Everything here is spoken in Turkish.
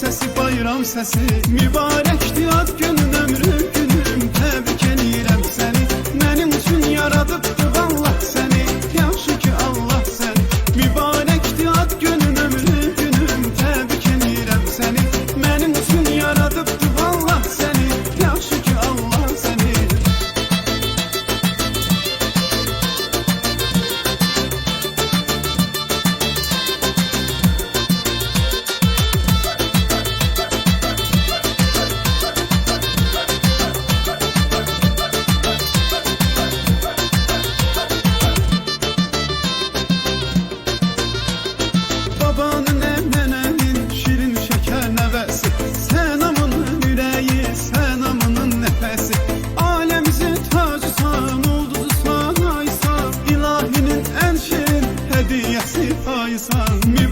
sesi bayram sesi. Mübarek diyat gönül ömrüm diye sipahi san mi